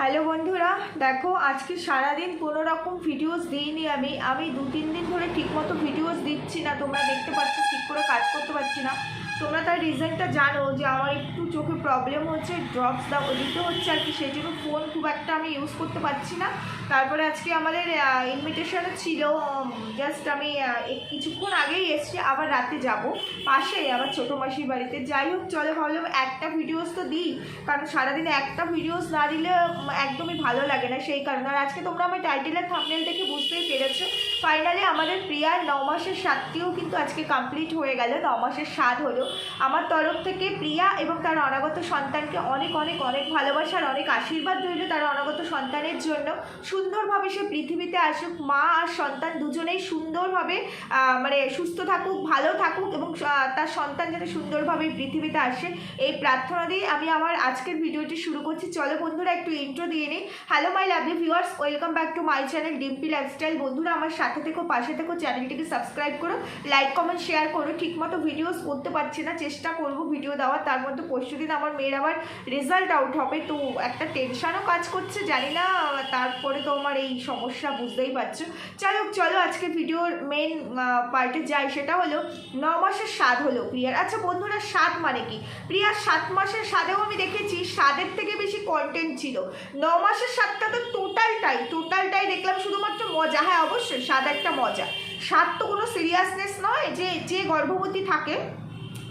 Hello বন্ধুরা, দেখো আজকে সারাদিন কোনো রকম ভিডিওস দিইনি আমি। আমি দু তিন দিন ধরে ঠিকমতো ভিডিওস দিচ্ছি না, তোমরা দেখতে পাচ্ছ, ঠিক করে কাজ করতে পারছি না। তোমরা তার রিজনটা জানো যে আমার একটু চোখে প্রবলেম হচ্ছে ড্রপস দাও দিতে হচ্ছে আর কি, সেই জন্য ফোন খুব একটা আমি ইউজ করতে পারছি না। তারপরে আজকে আমাদের ইনভিটেশনও ছিল জাস্ট আমি কিছুক্ষণ আগেই এসেছি, আবার রাতে যাব। পাশে আবার ছোটো মাসির বাড়িতে। যাই হোক, চলো ভাবলাম একটা ভিডিওস তো দিই, কারণ সারাদিনে একটা ভিডিওস না দিলে একদমই ভালো লাগে না। সেই কারণে। আর আজকে তোমরা আমার টাইটেলের থামনেল দেখে বুঝতেই পেরেছ। ফাইনালি আমাদের প্রিয়ার ন মাসের স্বাদটিও কিন্তু আজকে কমপ্লিট হয়ে গেল ন মাসের স্বাদ হলো। আমার তরফ থেকে প্রিয়া এবং তার অনাগত সন্তানকে অনেক অনেক অনেক ভালোবাসার অনেক আশীর্বাদ রইল তার অনাগত সন্তানের জন্য। সুন্দরভাবে সে পৃথিবীতে আসুক, মা আর সন্তান দুজনেই সুন্দরভাবে মানে সুস্থ থাকুক, ভালো থাকুক এবং তার সন্তান যাতে সুন্দরভাবে পৃথিবীতে আসে, এই প্রার্থনা দিয়ে আমি আমার আজকের ভিডিওটি শুরু করছি। চলো বন্ধুরা, একটু ইন্ট্রো দিয়ে নিই। Hello my lovely viewers welcome back to my channel Dimpi lifestyle বন্ধুরা, আমার থেকো পাশে থেকো চ্যানেলটিকে সাবস্ক্রাইব করো লাইক কমেন্ট শেয়ার করো। ঠিকমতো ভিডিওস করতে পারছি না, চেষ্টা করব ভিডিও দেওয়ার। তার মধ্যে পরশু দিন আমার মেয়ের আবার রেজাল্ট আউট হবে, তো একটা টেনশনও কাজ করছে, জানি না, তারপরে তো আমার এই সমস্যা বুঝতেই পারছ। চলো চলো আজকে ভিডিওর মেন পার্টে যাই, সেটা হলো ন মাসের স্বাদ হলো, প্রিয়ার। আচ্ছা বন্ধুরা, স্বাদ মানে কি? প্রিয়ার সাত মাসের স্বাদেও আমি দেখেছি, স্বাদের থেকে বেশি কন্টেন্ট ছিল। ন মাসের স্বাদটা তো টোটালটাই টোটালটাই দেখলাম শুধুমাত্র মজা। হ্যাঁ অবশ্যই স্বাদ একটা মজা। সাত তো কোনো সিরিয়াসনেস নয় যে যে গর্ভবতী থাকে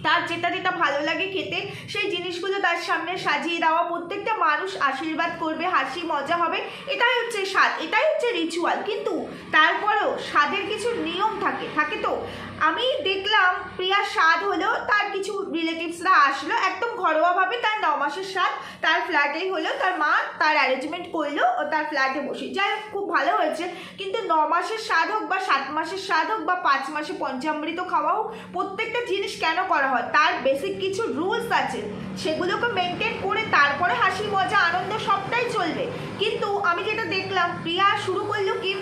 তার যেটা যেটা ভালো লাগে খেতে, সেই জিনিসগুলো তার সামনে সাজিয়ে দেওয়া। প্রত্যেকটা মানুষ আশীর্বাদ করবে, হাসি, মজা হবে। এটাই হচ্ছে স্বাদ, এটাই হচ্ছে রিচুয়াল কিন্তু তারপরেও স্বাদের কিছু নিয়ম থাকে থাকে তো? আমি দেখলাম প্রিয়ার স্বাদ হলো তার কিছু রিলেটিভসরা আসলো, একদম ঘরোয়াভাবে তার ন মাসের স্বাদ। তার ফ্ল্যাটেই হলো, তার মা তার অ্যারেঞ্জমেন্ট করল, ও তার ফ্ল্যাটে বসে। যাই হোক, খুব ভালো হয়েছে। কিন্তু ন মাসের স্বাদ হোক বা সাত মাসের স্বাদ হোক বা পাঁচ মাসে পঞ্চামৃত খাওয়া হোক, প্রত্যেকটা জিনিস কেন করা হয়? তার বেসিক কিছু রুলস আছে। সেগুলোকে মেনটেন করে তারপরে হাসি, মজা, আনন্দ সবটাই চলবে। কিন্তু আমি যেটা দেখলাম, প্রিয়া শুরু করল কি?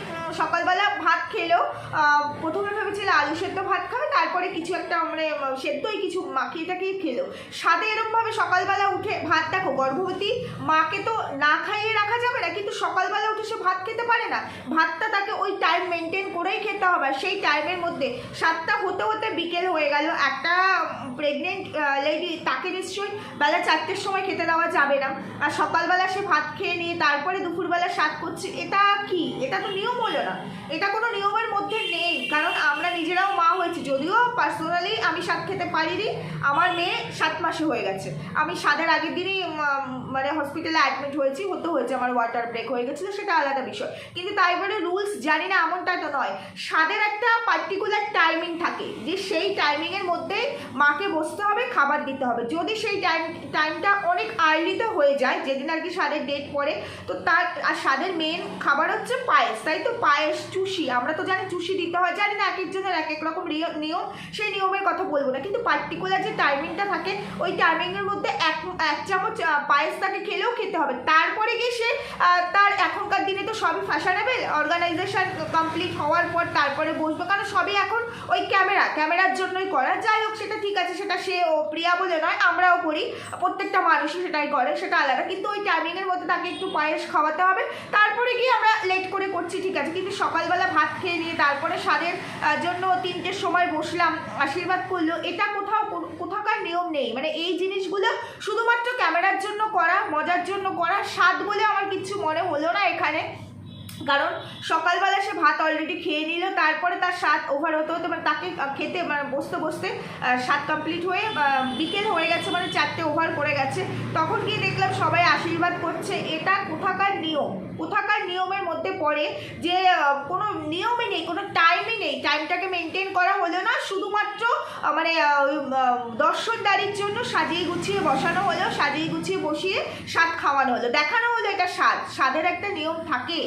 ভাত খেলো। প্রথমে ভেবেছিল আলু সেদ্ধ ভাত খাবে, তারপরে কিছু একটা মানে সেদ্ধই কিছু মাখিয়ে টাকিয়ে খেলো। সাথে এরকমভাবে সকালবেলা উঠে ভাত, দেখো, গর্ভবতী মাকে তো না খাইয়ে রাখা যাবে না, কিন্তু সকালবেলা উঠে সে ভাত খেতে পারে না। ভাতটা তাকে ওই টাইম মেনটেন করেই খেতে হবে সেই টাইমের মধ্যে সাতটা হতে হতে বিকেল হয়ে গেল। একটা প্রেগনেন্ট লেডি তাকে নিশ্চয়ই বেলা চারটের সময় খেতে দেওয়া যাবে না। আর সকালবেলা সে ভাত খেয়ে নিয়ে, তারপরে দুপুরবেলা স্বাদ করছে, এটা কি? এটা তো নিয়ম হলো না। এটা কোনো নিয়মের মধ্যে নেই। কারণ আমরা নিজেরাও মা হয়েছি। যদিও পার্সোনালি আমি স্বাদ খেতে পারিনি, আমার মেয়ে সাত মাসে হয়ে গেছে। আমি স্বাদের আগের দিনই মানে হসপিটালে অ্যাডমিট হয়েছি হতে হয়েছে আমার ওয়াটার ব্রেক হয়ে গেছিল, সেটা আলাদা বিষয়। কিন্তু তাই বলে রুলস জানি না, এমনটা তো নয়। স্বাদের একটা পার্টিকুলার টাইমিং থাকে, যে সেই টাইমিংয়ের মধ্যে মাকে বসতে হবে, খাবার দিতে হবে। যদি সেই টাইম টাইমটা অনেক আর্লিতে হয়ে যায়, যেদিন আর কি স্বাদের ডেট পড়ে, তো তার, আর স্বাদের মেন খাবার হচ্ছে পায়েস। তাই তো পায়েস, চুষি আমরা তো জানি চুষি দিতে হয়, জানি না এক একজনের এক এক রকম নিয়ম, সেই নিয়মের কথা বলব না। কিন্তু পার্টিকুলার যে টাইমিংটা থাকে, ওই টাইমিংয়ের মধ্যে এক এক চামচ পায়েস তাকে খেলেও খেতে হবে। তারপরে গিয়ে সে তার এখনকার দিনে তো সবই ফ্যাশনেবেল অর্গানাইজেশন কমপ্লিট হওয়ার পর তারপরে বসবে। কারণ সবই এখন ওই ক্যামেরা ক্যামেরার জন্যই করা। যাই হোক, সেটা ঠিক আছে, সেটা সে ও প্রিয়া বলে নয়, আমরাও করি। প্রত্যেকটা মানুষই সেটাই করে, সেটা আলাদা। কিন্তু ওই টাইমিংয়ের মধ্যে তাকে একটু পায়েস খাওয়াতে হবে। তারপরে গিয়ে আমরা লেট করে করছি, ঠিক আছে। কিন্তু সকালবেলা ভাত খেয়ে নিয়ে তারপরে স্বাদের জন্য তিনটের সময় বসলাম, আশীর্বাদ করল। এটা কোথাও, কোথাকার নিয়ম নেই। মানে এই জিনিসগুলো শুধুমাত্র ক্যামেরার জন্য করা, মজার জন্য করা, স্বাদ বলে আমার কিছু মনে হলো না এখানে। কারণ সকালবেলা সে ভাত অলরেডি খেয়ে নিল, তারপরে তার স্বাদ ওভার হতে। হতে তাকে খেতে মানে বসতে বসতে স্বাদ কমপ্লিট হয়ে বিকেল হয়ে গেছে মানে চারটে ওভার করে গেছে। তখন গিয়ে দেখলাম সবাই আশীর্বাদ করছে। এটা কোথাকার নিয়ম? কোথাকার নিয়মের মধ্যে পড়ে যে কোনো নিয়মই নেই, কোনো টাইমই নেই। টাইমটাকে মেনটেন করা হলো না, শুধুমাত্র মানে দর্শনদারির জন্য সাজিয়ে গুছিয়ে বসানো হলো, সাজিয়ে গুছিয়ে বসিয়ে স্বাদ খাওয়ানো হলো। দেখানো হলো এটা স্বাদ। স্বাদের একটা নিয়ম থাকে।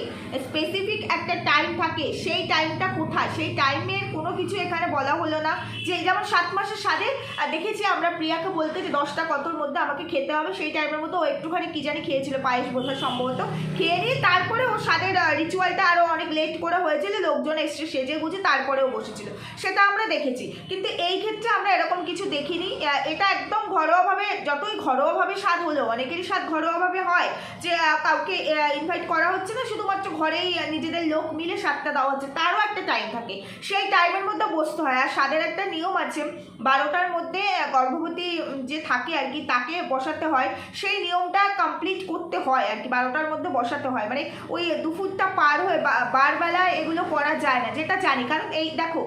স্পেসিফিক একটা টাইম থাকে সেই টাইমটা কোথায়? সেই টাইমের কোনো কিছু এখানে বলা হলো না। যে এই যেমন সাত মাসের সাদে দেখেছি আমরা প্রিয়াকে বলতে যে দশটা কতর মধ্যে আমাকে খেতে হবে, সেই টাইমের মধ্যে ও একটুখানি কী জানি খেয়েছিল পায়েস বোধহয় সম্ভবত। খেয়ে নিয়ে তারপরে ও স্বাদের রিচুয়ালটা আরও অনেক লেট করে হয়েছিল, লোকজন এসে সেজে গুজে তারপরেও বসেছিল। সেটা আমরা দেখেছি। কিন্তু এই ক্ষেত্রে আমরা এরকম কিছু দেখিনি। এটা একদম ঘরোয়াভাবে, যতই ঘরোয়াভাবে স্বাদ হলো, অনেকেরই স্বাদ ঘরোয়াভাবে হয় যে কাউকে ইনভাইট করা হচ্ছে না, শুধুমাত্র ঘরেই নিজেদের লোক মিলে স্বাদটা দেওয়া হচ্ছে। তারও একটা টাইম থাকে। সেই টাইমের মধ্যে বসতে হয়। আর স্বাদের একটা নিয়ম আছে, বারোটার মধ্যে গর্ভবতী যে থাকে আর কি, তাকে বসাতে হয়। সেই নিয়মটা কমপ্লিট করতে হয় আর কি, বারোটার মধ্যে বসাতে হয়। মানে ওই দুপুরটা পার হয়ে বারবেলা এগুলো করা যায় না, যেটা জানি। কারণ এই দেখো,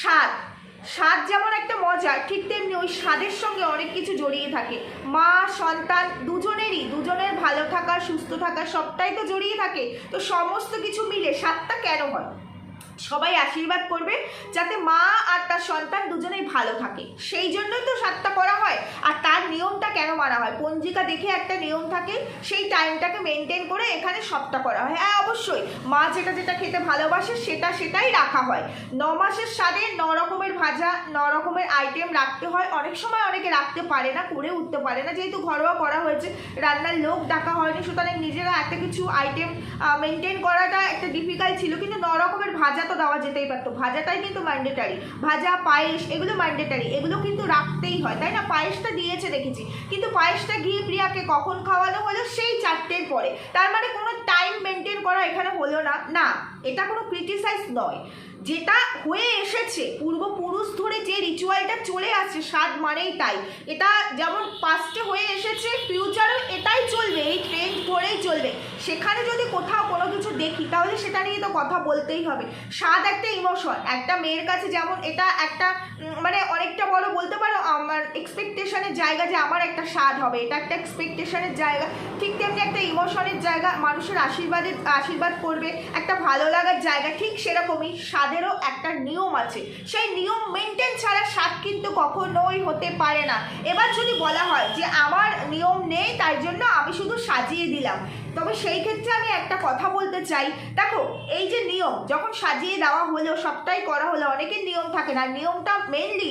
স্বাদ। স্বাদ যেমন একটা মজা, ঠিক তেমনি ওই স্বাদের সঙ্গে অনেক কিছু জড়িয়ে থাকে। মা, সন্তান দুজনেরই, দুজনের ভালো থাকা, সুস্থ থাকা সবটাই তো জড়িয়ে থাকে। তো সমস্ত কিছু মিলে স্বাদটা কেন হয়? সবাই আশীর্বাদ করবে যাতে মা আর তার সন্তান দুজনেই ভালো থাকে। সেই জন্যই তো সাতটা করা হয়। আর তার নিয়মটা কেন মানা হয়? পঞ্জিকা দেখে একটা নিয়ম থাকে, সেই টাইমটাকে মেনটেন করে এখানে সবটা করা হয়। হ্যাঁ অবশ্যই, মা যেটা যেটা খেতে ভালোবাসে সেটা সেটাই রাখা হয়। ন মাসের স্বাদে ন রকমের ভাজা, ন রকমের আইটেম রাখতে হয়। অনেক সময় অনেকে রাখতে পারে না, করে উঠতে পারে না। যেহেতু ঘরোয়া করা হয়েছে, রান্নার লোক ডাকা হয়নি, সুতরাং নিজেরা এত কিছু আইটেম মেনটেন করাটা একটা ডিফিকাল্ট ছিল। কিন্তু ন রকমের ভাজা তো দেওয়া যেতেই পারতো। ভাজাটাই কিন্তু ম্যান্ডেটারি ভাজা, পায়েস, এগুলো ম্যান্ডেটারি এগুলো কিন্তু রাখতেই হয়, তাই না? পায়েসটা দিয়েছে দেখেছি। কিন্তু পায়েসটা গিয়ে প্রিয়াকে কখন খাওয়ানো হলো? সেই চারটের পরে। তার মানে কোনো টাইম মেনটেন করা এখানে হলো না। না, এটা কোনো ক্রিটিসাইজ নয়। যেটা হয়ে এসেছে, পূর্বপুরুষ ধরে যে রিচুয়ালটা চলে আসছে, স্বাদ মানেই তাই। এটা যেমন পাস্টে হয়ে এসেছে ফিউচারেও এটাই চলবে, এই ট্রেন্ড ধরেই চলবে। সেখানে যদি কোথাও কোনো কিছু দেখি, তাহলে সেটা নিয়ে তো কথা বলতেই হবে। স্বাদ একটা ইমোশন একটা মেয়ের কাছে যেমন এটা একটা মানে অনেকটা বড় বলতে পারো, আমার এক্সপেকটেশনের জায়গা যে আমার একটা স্বাদ হবে। এটা একটা এক্সপেকটেশনের জায়গা। ঠিক তেমনি একটা ইমোশনের জায়গা, মানুষের আশীর্বাদের, আশীর্বাদ করবে, একটা ভালো লাগার জায়গা, ঠিক সেরকমই স্বাদেরও একটা নিয়ম আছে। সেই নিয়ম মেনটেন ছাড়া স্বাদ কিন্তু কখনোই হতে পারে না। এবার যদি বলা হয় যে আমার নিয়ম নেই, তাই জন্য আমি শুধু সাজিয়ে দিলাম। তবে সেই ক্ষেত্রে আমি একটা কথা বলতে চাই। দেখো, এই যে নিয়ম, যখন সাজিয়ে দেওয়া হলো, সবটাই করা হলো, অনেকের নিয়ম থাকে না। নিয়মটা মেনলি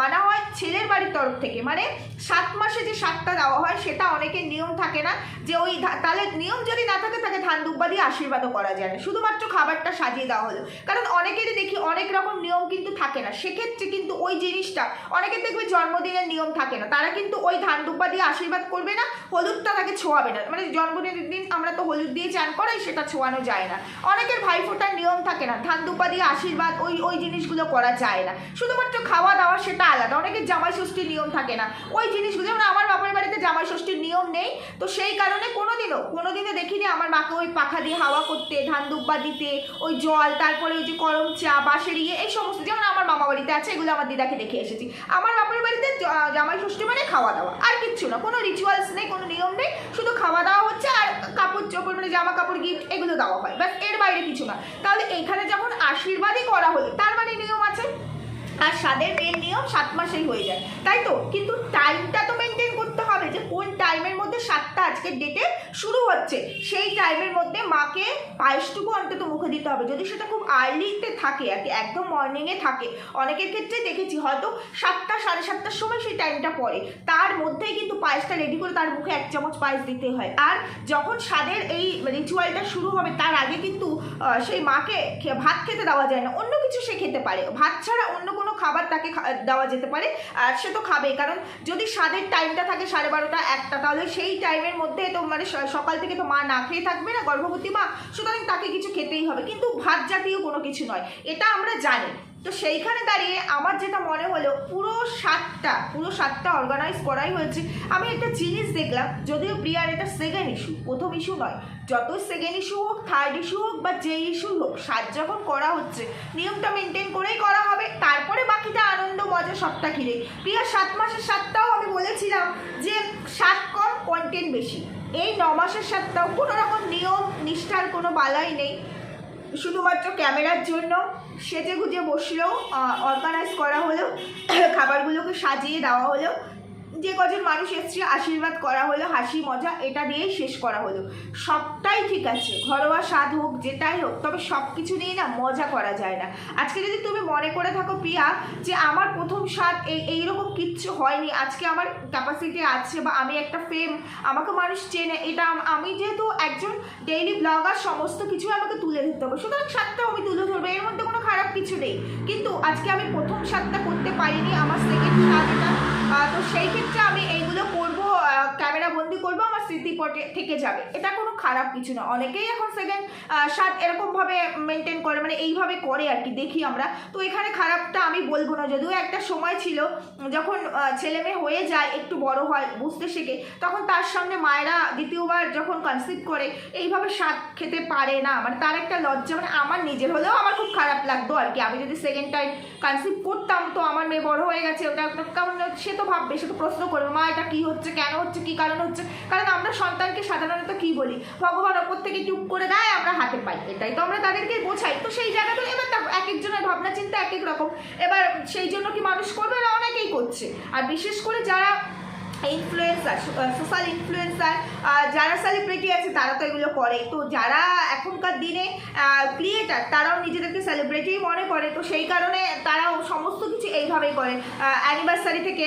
মানা হয় ছেলের বাড়ির তরফ থেকে। মানে সাত মাসে যে সাতটা দেওয়া হয়, সেটা অনেকের নিয়ম থাকে না যে ওই তাহলে নিয়ম যদি না থাকে তাকে ধান দুব্বা দিয়ে আশীর্বাদও করা যায় না। শুধুমাত্র খাবারটা সাজিয়ে দেওয়া হলো। কারণ অনেকেরই দেখি অনেক রকম নিয়ম কিন্তু থাকে না। সেক্ষেত্রে কিন্তু ওই জিনিসটা অনেকের দেখবে জন্মদিনের নিয়ম থাকে না। তারা কিন্তু ওই ধান দুব্বা দিয়ে আশীর্বাদ করবে না, হলুদটা তাকে ছোঁয়াবে না। মানে জন্মদিনের দিন আমরা তো হলুদ দিয়ে চান করাই, সেটা ছোঁয়ানো যায় না। অনেকের ভাইফোঁটার নিয়ম থাকে না, ধান দুব্বা দিয়ে আশীর্বাদ, ওই ওই জিনিসগুলো করা যায় না। শুধুমাত্র খাওয়া দাওয়া সেটা আলাদা, অনেকের জামাই ষষ্ঠীর নিয়ম থাকে না। ওই জিনিসগুলো, যেমন আমার বাপের বাড়িতে জামাই ষষ্ঠীর নিয়ম নেই, তো সেই কারণে কোনোদিনও কোনোদিনও দেখিনি আমার মাকে ওই পাখা দিয়ে হাওয়া করতে, ধান দুব্বা দিতে, ওই জল, তারপরে ওই যে করম চা, বাঁশের ইয়ে এই সমস্ত, যেমন আমার মামা বাড়িতে আছে, এগুলো আমার দিদাকে দেখে এসেছি। আমার বাপের বাড়িতে জামাই ষষ্ঠী মানে খাওয়া দাওয়া, আর কিচ্ছু না, কোনো রিচুয়ালস নেই, কোনো নিয়ম নেই, শুধু খাওয়া দাওয়া হচ্ছে, আর কাপড় চোপড় মানে জামা কাপড় গিফট এগুলো দেওয়া হয়। বাট এর বাইরে কিছু না। তাহলে এখানে যখন আশীর্বাদই করা হলো, তার মানে নিয়ম আছে? আর স্বাদের মেন নিয়ম সাত মাসেই হয়ে যায়। তাই তো? কিন্তু টাইমটা তো মেনটেন করতে হবে যে কোন টাইমের মধ্যে সাতটা আজকের ডেটে শুরু হচ্ছে। সেই টাইমের মধ্যে মাকে পায়েসটুকু অন্তত মুখে দিতে হবে। যদি সেটা খুব আর্লিতে থাকে, আর কি একদম মর্নিংয়ে থাকে, অনেকের ক্ষেত্রে দেখেছি হয়তো সাতটা, সাড়ে সাতটার সময় সেই টাইমটা পড়ে। তার মধ্যেই কিন্তু পায়েসটা রেডি করে তার মুখে এক চামচ পায়েস দিতে হয়। আর যখন স্বাদের এই রিচুয়ালটা শুরু হবে, তার আগে কিন্তু সেই মাকে ভাত খেতে দেওয়া যায় না। অন্য কিছু সে খেতে পারে। ভাত ছাড়া অন্য কোনো খাবার তাকে দেওয়া যেতে পারে, আর সে তো খাবেই। কারণ যদি স্বাদের টাইমটা থাকে সাড়ে বারোটা, একটা, তাহলে সেই টাইমের মধ্যে তো মানে সকাল থেকে তো মা না খেয়ে থাকবে না, গর্ভবতী মা, সুতরাং তাকে কিছু খেতেই হবে। কিন্তু ভাত জাতীয় কোনো কিছু নয়, এটা আমরা জানি। তো সেইখানে দাঁড়িয়ে আমার যেটা মনে হলো, পুরো সাতটা পুরো সাতটা অর্গানাইজ করাই হয়েছে। আমি একটা জিনিস দেখলাম, যদিও প্রিয়ার এটা সেকেন্ড ইস্যু প্রথম ইস্যু নয়। যত সেকেন্ড ইস্যু হোক থার্ড ইস্যু হোক, বা যে ইস্যু হোক সাত যখন করা হচ্ছে, নিয়মটা মেনটেন করেই করা হবে, তারপরে বাকিটা আনন্দ, মজা সবটা ঘিরে প্রিয়ার সাত মাসের সাতটাও আমি বলেছিলাম যে সাত কম কন্টেন্ট বেশি। এই ন মাসের সাতটাও কোনো রকম নিয়ম, নিষ্ঠার কোনো বালাই নেই। শুধুমাত্র ক্যামেরার জন্য সেজে গুজে বসলেও অর্গানাইজ করা হলো, খাবারগুলোকে সাজিয়ে দেওয়া হলো। যে কজন মানুষ এসছে আশীর্বাদ করা হলো হাসি মজা এটা দিয়েই শেষ করা হলো। সবটাই ঠিক আছে ঘরোয়া স্বাদ হোক যেটাই হোক তবে সব কিছু নিয়ে না মজা করা যায় না। আজকে যদি তুমি মনে করে থাকো প্রিয়া যে আমার প্রথম স্বাদ এই এইরকম কিচ্ছু হয়নি আজকে আমার ক্যাপাসিটি আছে বা আমি একটা ফেম আমাকে মানুষ চেনে এটা আমি যেহেতু একজন ডেইলি ব্লগার সমস্ত কিছু আমাকে তুলে ধরতে হবে। সুতরাং স্বাদটাও আমি তুলে ধরবো এর মধ্যে কোনো খারাপ কিছু নেই। কিন্তু আজকে আমি প্রথম স্বাদটা করতে পারিনি আমার সেকেন্ড স্বাদ এটা আহ, তো সেই ক্ষেত্রে আমি এইগুলো করব। ক্যামেরা বন্দি করব, আমার স্মৃতিপটে থেকে যাবে। এটা কোনো খারাপ কিছু না। অনেকেই এখন সেকেন্ড স্বাদ এরকমভাবে মেনটেন করে মানে এইভাবে করে আর কি, দেখি আমরা। তো এখানে খারাপটা আমি বলব না। যদিও একটা সময় ছিল, যখন ছেলে মেয়ে হয়ে যায়, একটু বড় হয়, বুঝতে শেখে, তখন তার সামনে মায়েরা দ্বিতীয়বার যখন কনসিভ করে, এইভাবে স্বাদ খেতে পারে না। মানে তার একটা লজ্জা মানে আমার নিজের হলেও আমার খুব খারাপ লাগতো আর কি। আমি যদি সেকেন্ড টাইম কনসিভ করতাম, তো আমার মেয়ে বড় হয়ে গেছে ওটা কেমন সে তো ভাববে, সে তো প্রশ্ন করবে, মা, এটা কী হচ্ছে? কেন হচ্ছে? কী কারণ হচ্ছে। কারণ আমরা সন্তানকে সাধারণত কি বলি? ভগবান ওপর থেকে টুক করে দেয়, আমরা হাতে পাই। এটাই তো আমরা তাদেরকে বোঝাই। তো সেই জায়গাটা, এবার দেখো, এক একজনের ভাবনা চিন্তা এক এক রকম। এবার সেই জন্য কি মানুষ করবে? না, অনেকেই করছে। আর বিশেষ করে যারা ইনফ্লুয়েন্সার সোশ্যাল ইনফ্লুয়েন্সার যারা সেলিব্রিটি আছে, তারা তো এগুলো করে তো যারা এখনকার দিনে ক্রিয়েটার তারাও নিজেদেরকে সেলিব্রিটি মনে করে। তো সেই কারণে তারাও সমস্ত কিছু এইভাবেই করে। অ্যানিভার্সারি থেকে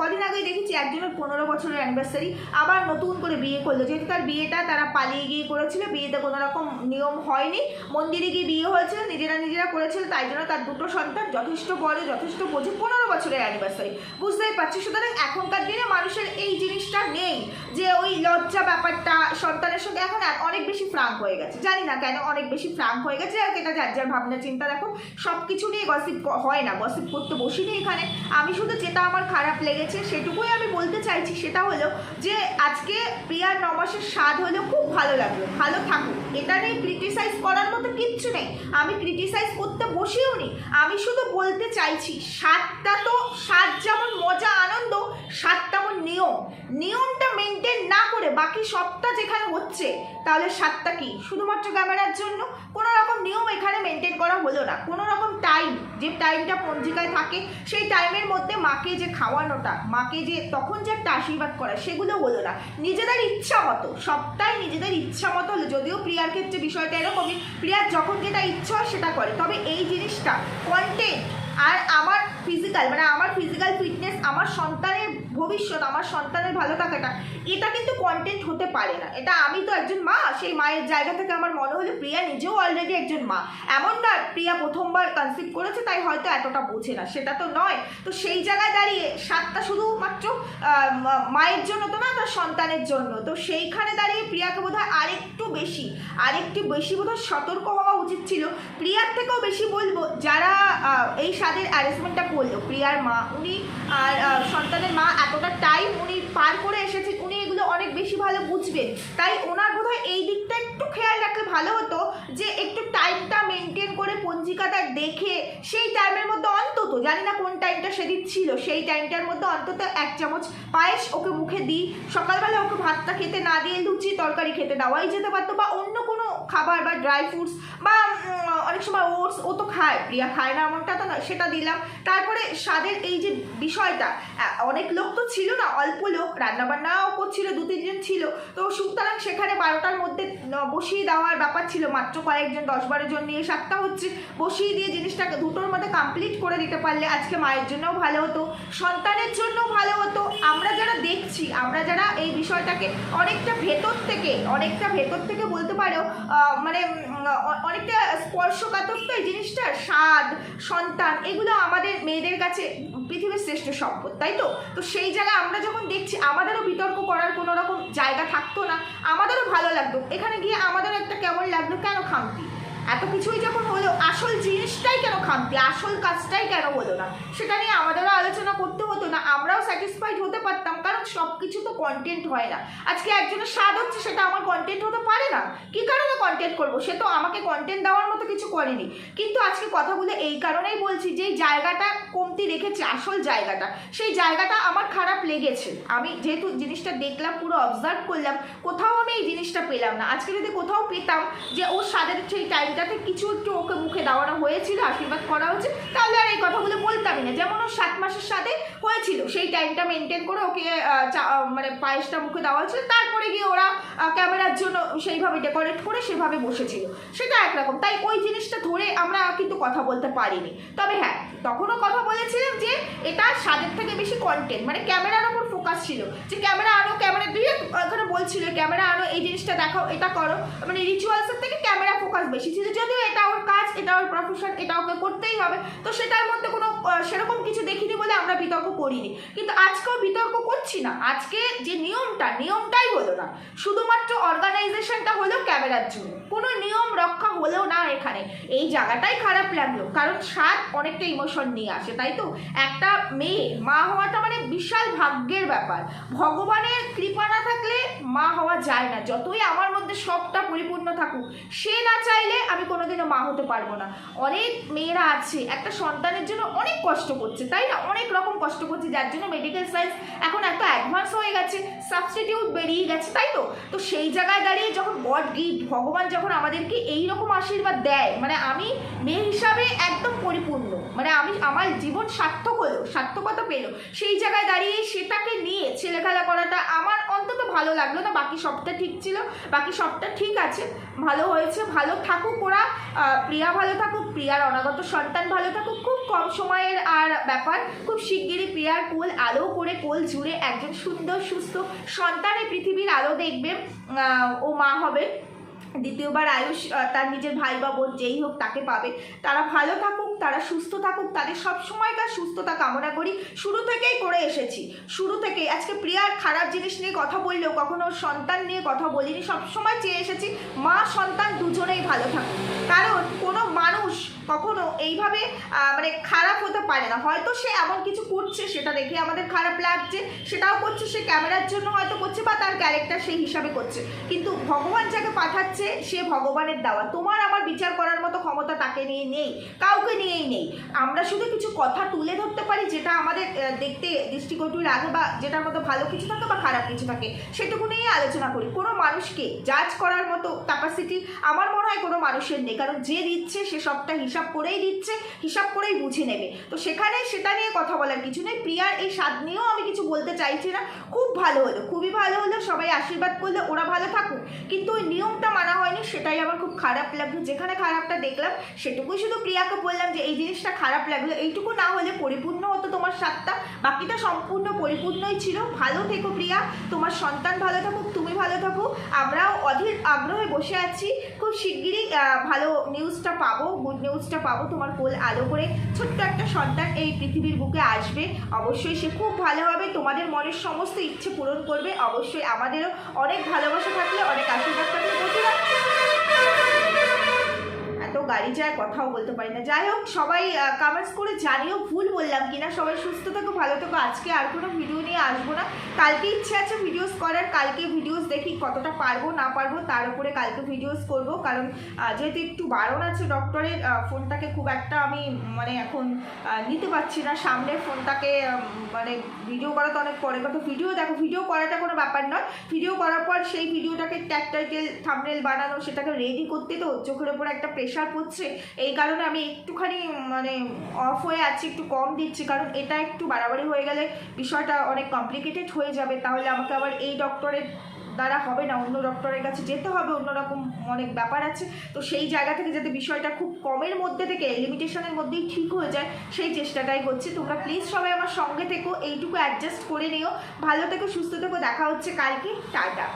কদিন আগেই দেখেছি, একজনের পনেরো বছরের অ্যানিভার্সারি আবার নতুন করে বিয়ে করল। যেহেতু তার বিয়েটা তারা পালিয়ে গিয়ে করেছিল, বিয়েতে কোনো রকম নিয়ম হয়নি। মন্দিরে গিয়ে বিয়ে হয়েছিল, নিজেরা নিজেরা করেছিল, তাই জন্য তার দুটো সন্তান যথেষ্ট বড়, যথেষ্ট বোঝে, পনেরো বছরের অ্যানিভার্সারি বুঝতেই পারছি সুতরাং এখনকার দিনে মানুষের এই জিনিসটা নেই যে ওই লজ্জা ব্যাপারটা সন্তানের সঙ্গে এখন অনেক বেশি ফ্রাঙ্ক হয়ে গেছে। জানি না কেন অনেক বেশি ফ্রাঙ্ক হয়ে গেছে। আর এটা যার যার ভাবনা, চিন্তা, দেখো সব কিছু নিয়ে গসিপ হয় না। গসিপ করতে বসিনি এখানে। আমি শুধু যেটা আমার খারাপ লেগেছে সেটুকুই আমি বলতে চাইছি, সেটা হলো যে আজকে প্রিয়ার নমাসের স্বাদ হলো খুব ভালো লাগল। ভালো থাকুক। এটা নিয়ে ক্রিটিসাইজ করার মতো কিচ্ছু নেই। আমি ক্রিটিসাইজ করতে বসেও নি আমি শুধু বলতে চাইছি, স্বাদটা তো, স্বাদ যেমন মজা, আনন্দ স্বাদ তেমন নিয়ম। নিয়মটা মেনটেন না করে বাকি সবটা যেখানে হচ্ছে, তাহলে স্বাদটা কি? শুধুমাত্র ক্যামেরার জন্য? কোনো রকম নিয়ম এখানে মেনটেন করা হলো না। কোনো রকম টাইম যে টাইমটা পঞ্জিকায় থাকে, সেই টাইমের মধ্যে মাকে যে খাওয়ানোটা, মাকে যে তখন যে একটা আশীর্বাদ করা, সেগুলো হলো না। নিজেদের ইচ্ছা মতো, সবটাই নিজেদের ইচ্ছা মতো হলো। যদিও প্রিয়ার ক্ষেত্রে বিষয়টা এরকমই, প্রিয়ার যখন যেটা ইচ্ছা হয় সেটা করে। তবে এই জিনিসটা কন্টেন্ট আর আমার ফিজিক্যাল মানে আমার ফিজিক্যাল ফিটনেস আমার সন্তানের ভবিষ্যৎ, আমার সন্তানের ভালো থাকাটা, এটা কিন্তু কন্টেন্ট হতে পারে না। এটা আমি তো একজন মা, সেই মায়ের জায়গা থেকে আমার মনে হলো প্রিয়া নিজেও অলরেডি একজন মা। এমন না প্রিয়া প্রথমবার কনসিভ করেছে, তাই হয়তো এতটা বোঝে না, সেটা তো নয়। তো সেই জায়গায় দাঁড়িয়ে সাতটা শুধুমাত্র মায়ের জন্য তো না, তার সন্তানের জন্য। তো সেইখানে দাঁড়িয়ে প্রিয়াকে বোধ হয় আরেকটু বেশি আরেকটু বেশি বোধ হয় সতর্ক হওয়া উচিত ছিল। প্রিয়ার থেকেও বেশি বলব, যারা এই স্বাদের অ্যারেঞ্জমেন্টটা করল, প্রিয়ার মা, উনি, আর সন্তানের মা, এতটা টাইম উনি পার করে এসেছেন, উনি এগুলো অনেক বেশি ভালো বুঝবেন। তাই ওনার বোধহয় এই দিকটা একটু খেয়াল রাখলে ভালো হতো যে, একটু দেখে সেই টাইমের মধ্যে অন্তত, জানি না কোন টাইমটা সেদিন ছিল, সেই টাইমটার মধ্যে অন্তত এক চামচ পায়েস ওকে মুখে দিই। সকালবেলা ওকে ভাতটা খেতে না দিয়ে লুচি তরকারি খেতে দেওয়াই যেতে পারতো বা অন্য কোনো খাবার বা ড্রাই ফ্রুটস বা অনেক সময় ওটস ও তো খায়, প্রিয়া খায় না এমনটা তো না, সেটা দিলাম। তারপরে স্বাদের এই যে বিষয়টা অনেক লোক তো ছিল না, অল্প লোক, রান্নাবান্নাও করছিল, দু তিনজন ছিল। তো সুতরাং সেখানে বারোটার মধ্যে বসিয়ে দেওয়ার ব্যাপার ছিল। মাত্র কয়েকজন, দশ বারো জন নিয়ে সাতটা হচ্ছে, বসিয়ে দিয়ে জিনিসটাকে দুটোর মধ্যে কমপ্লিট করে দিতে পারলে আজকে মায়ের জন্যও ভালো হতো, সন্তানের জন্যও ভালো হতো। আমরা যারা দেখছি, আমরা যারা এই বিষয়টাকে অনেকটা ভেতর থেকে, অনেকটা ভেতর থেকে বলতে পারো মানে অনেকটা স্পর্শকাতর তো এই জিনিসটা, স্বাদ, সন্তান, এগুলো আমাদের মেয়েদের কাছে পৃথিবীর শ্রেষ্ঠ সম্পদ, তাই তো? তো সেই জায়গায় আমরা যখন দেখছি, আমাদেরও বিতর্ক করার কোনো রকম জায়গা থাকতো না, আমাদেরও ভালো লাগতো। এখানে গিয়ে আমাদেরও একটা কেমন লাগল? কেন খামতি? এত কিছুই যখন হলো, আসল জিনিসটাই কেন খামতি? আসল কাজটাই কেন হলো না? সেটা নিয়ে আমাদেরও আলোচনা করতে হতো না, আমরাও স্যাটিসফাইড হতে পারতাম, কারণ সব কিছু তো কন্টেন্ট হয় না। আজকে একজনের স্বাদ হচ্ছে, সেটা আমার কন্টেন্ট হতে পারে না। কি কারণে কন্টেন্ট করব? সে তো আমাকে কন্টেন্ট দেওয়ার মতো কিছু করেনি। কিন্তু আজকে কথাগুলো এই কারণেই বলছি যে জায়গাটা কমতি রেখেছে, আসল জায়গাটা। সেই জায়গাটা আমার খারাপ লেগেছে। আমি যেহেতু জিনিসটা দেখলাম, পুরো অবজার্ভ করলাম, কোথাও আমি এই জিনিসটা পেলাম না। আজকে যদি কোথাও পেতাম যে, ওর স্বাদের সেই টাইমটাতে কিছু একটু ওকে মুখে দেওয়ানো হয়েছিল, আশীর্বাদ করা হয়েছে, তাহলে আর এই কথাগুলো বলতামই না। যেমন ওর সাত মাসের সাথে হয়েছে চলছিল সেই টাইমটা মেনটেন করে ওকে মানে পায়েসটা মুখে দেওয়া হয়েছিল, তারপরে গিয়ে ওরা ক্যামেরার জন্য সেইভাবে ডেকোরেট করে সেভাবে বসেছিল। সেটা একরকম। তাই ওই জিনিসটা ধরে আমরা কিন্তু কথা বলতে পারিনি। তবে হ্যাঁ তখনও কথা বলেছিলাম যে এটা স্বাদের থেকে বেশি কন্টেন্ট মানে ক্যামেরার ওপর ফোকাস ছিল যে ক্যামেরা আনো ক্যামেরা দিয়ে ওখানে বলছিল, ক্যামেরা আনো এই জিনিসটা দেখাও, এটা করো। মানে রিচুয়ালসের থেকে ক্যামেরা ফোকাস বেশি ছিল। যদিও এটা ওর কাজ, এটা ওর প্রফেশন এটা ওকে করতেই হবে। তো সেটার মধ্যে কোনো সেরকম কিছু দেখিনি বলে আমরা বিতর্ক করিনি। কিন্তু আজকেও বিতর্ক করছি না। আজকে যে নিয়মটা, নিয়মটাই হলো না। শুধুমাত্র অর্গানাইজেশনটা হলো ক্যামেরার জন্য। কোনো নিয়ম রক্ষা হলেও না এখানে। এই জায়গাটাই খারাপ লাগল। কারণ স্বাদ অনেকটা ইমোশন নিয়ে আসে, তাই তো? একটা মেয়ে, মা হওয়াটা মানে বিশাল ভাগ্যের ব্যাপার। ভগবানের কৃপা না থাকলে মা হওয়া যায় না। যতই আমার মধ্যে সবটা পরিপূর্ণ থাকুক, সে না চাইলে আমি কোনোদিনও মা হতে পারব না। অনেক মেয়েরা আছে, একটা সন্তানের জন্য অনেক কষ্ট করছে, তাই না? অনেক রকম কষ্ট করছে, যার জন্য মেডিকেল সায়েন্স এখন এত অ্যাডভান্স হয়ে গেছে সাবস্টিটিউট বেরিয়ে গেছে, তাই তো? তো সেই জায়গায় দাঁড়িয়ে যখন গড গিফট ভগবান যখন আমাদেরকে এই রকম আশীর্বাদ দেয় মানে আমি মেয়ে হিসাবে একদম পরিপূর্ণ। মানে আমি, আমার জীবন সার্থক হলো সার্থকতা পেল। সেই জায়গায় দাঁড়িয়ে সেটাকে নিয়ে ছেলেখেলা করাটা আমার অন্তত ভালো লাগল না। বাকি সবটা ঠিক ছিল, বাকি সবটা ঠিক আছে। ভালো হয়েছে, ভালো থাকুক ওরা। প্রিয়া ভালো থাকুক, প্রিয়ার অনাগত সন্তান ভালো থাকুক। খুব কম সময়ের আর ব্যাপার। খুব শিগগিরই প্রিয়ার কোল আলো করে কোল জুড়ে একজন সুন্দর, সুস্থ সন্তান এই পৃথিবীর আলো দেখবে। ও মা হবে। দ্বিতীয়বার আয়ুষ তার নিজের ভাই বা বোন যেই হোক তাকে পাবে। তারা ভালো থাকুক। তারা সুস্থ থাকুক, তাদের সব সময়কার সুস্থতা কামনা করি। শুরু থেকেই করে এসেছি। শুরু থেকেই। আজকে প্রিয়ার খারাপ জিনিস নিয়ে কথা বললেও, কখনো সন্তান নিয়ে কথা বলিনি। সব সময় চেয়ে এসেছি, মা সন্তান দুজনেই ভালো থাকুক। কারণ কোনো মানুষ কখনো এইভাবে মানে খারাপ হতে পারে না। হয়তো সে এমন কিছু করছে, সেটা দেখে আমাদের খারাপ লাগছে, সেটাও করছে, সে ক্যামেরার জন্য হয়তো করছে বা তার ক্যারেক্টার সেই হিসাবে করছে। কিন্তু ভগবান যাকে পাঠাচ্ছে, সে ভগবানের দেওয়া। তোমার আমার বিচার করার মতো ক্ষমতা তাকে নিয়ে নেই, কাউকে নিয়েই নেই। আমরা শুধু কিছু কথা তুলে ধরতে পারি, যেটা আমাদের দেখতে দৃষ্টিকটু লাগে বা যেটার মতো ভালো কিছু থাকে বা খারাপ কিছু থাকে, সেটুকু নিয়েই আলোচনা করি। কোনো মানুষকে জাজ করার মতো ক্যাপাসিটি আমার মনে হয় কোনো মানুষের নেই। কারণ যে দিচ্ছে, সে সবটা হিসাব করেই দিচ্ছে, হিসাব করেই বুঝে নেবে। তো সেখানে সেটা নিয়ে কথা বলার কিছু নেই। প্রিয়ার এই স্বাদ নিয়েও আমি কিছু বলতে চাইছি না। খুব ভালো হলো, খুবই ভালো হলো, সবাই আশীর্বাদ করলে, ওরা ভালো থাকুক। কিন্তু ওই নিয়মটা মানা হয়নি, সেটাই আমার খুব খারাপ লাগল, যেখানে খারাপটা দেখলাম, সেটুকুই শুধু প্রিয়াকে বললাম যে এই জিনিসটা খারাপ লাগল। এইটুকু না হলে পরিপূর্ণ হতো তোমার স্বাদটা, বাকিটা সম্পূর্ণ পরিপূর্ণই ছিল। ভালো থেকো প্রিয়া, তোমার সন্তান ভালো থাকুক, তুমি ভালো থাকো। আমরাও অধীর আগ্রহে বসে আছি। খুব শিগগিরই ভালো নিউজটা পাবো গুড নিউজটা পাবো তোমার কোল আলো করে। ছোট্ট একটা সন্তান এই পৃথিবীর বুকে আসবে। অবশ্যই সে খুব ভালো হবে, তোমাদের মনের সমস্ত ইচ্ছে পূরণ করবে। অবশ্যই আমাদেরও অনেক ভালোবাসা থাকলে, অনেক আশীর্বাদ থাকলে। বন্ধুরা। এত গাড়ি যায়, কথাও বলতে পারি না। যাই হোক, সবাই কমেন্টস করে জানিও, ভুল বললাম কিনা। সবাই সুস্থ থাকো, ভালো থাকো। আজকে আর কোনো ভিডিও নিয়ে আসব না। কালকে ইচ্ছে আছে ভিডিওস করার, কালকে ভিডিওস দেখি কতটা পারব, না পারব, তার উপরে কালকে ভিডিওস করব। কারণ যেহেতু একটু বারণ আছে ডক্টরের ফোনটাকে খুব একটা আমি মানে এখন নিতে পারছি না। সামনের ফোনটাকে মানে ভিডিও করা তো অনেক পরে কথা। ভিডিও দেখো ভিডিও করাটা কোনো ব্যাপার নয়। ভিডিও করার পর সেই ভিডিওটাকে ট্যাগ টাইটেল থামনেল বানানো, সেটাকে রেডি করতে তো চোখের উপর একটা প্রেশার পড়ছে এই কারণে আমি একটুখানি মানে অফ হয়ে আছি, একটু কম দিচ্ছি। কারণ এটা একটু বাড়াবাড়ি হয়ে গেলে বিষয়টা অনেক কমপ্লিকেটেড হয়ে যাবে। তাহলে আমাকে আবার এই ডক্টরের দ্বারা হবে না, অন্য ডক্টরের কাছে যেতে হবে, অন্যরকম অনেক ব্যাপার আছে। তো সেই জায়গা থেকে যাতে বিষয়টা খুব কমের মধ্যে থেকে লিমিটেশনের মধ্যেই ঠিক হয়ে যায়, সেই চেষ্টাটাই করছি তোমরা প্লিজ সবাই আমার সঙ্গে থেকো, এইটুকু অ্যাডজাস্ট করে নিও। ভালো থেকো, সুস্থ থেকো, দেখা হচ্ছে কালকে। টাটা।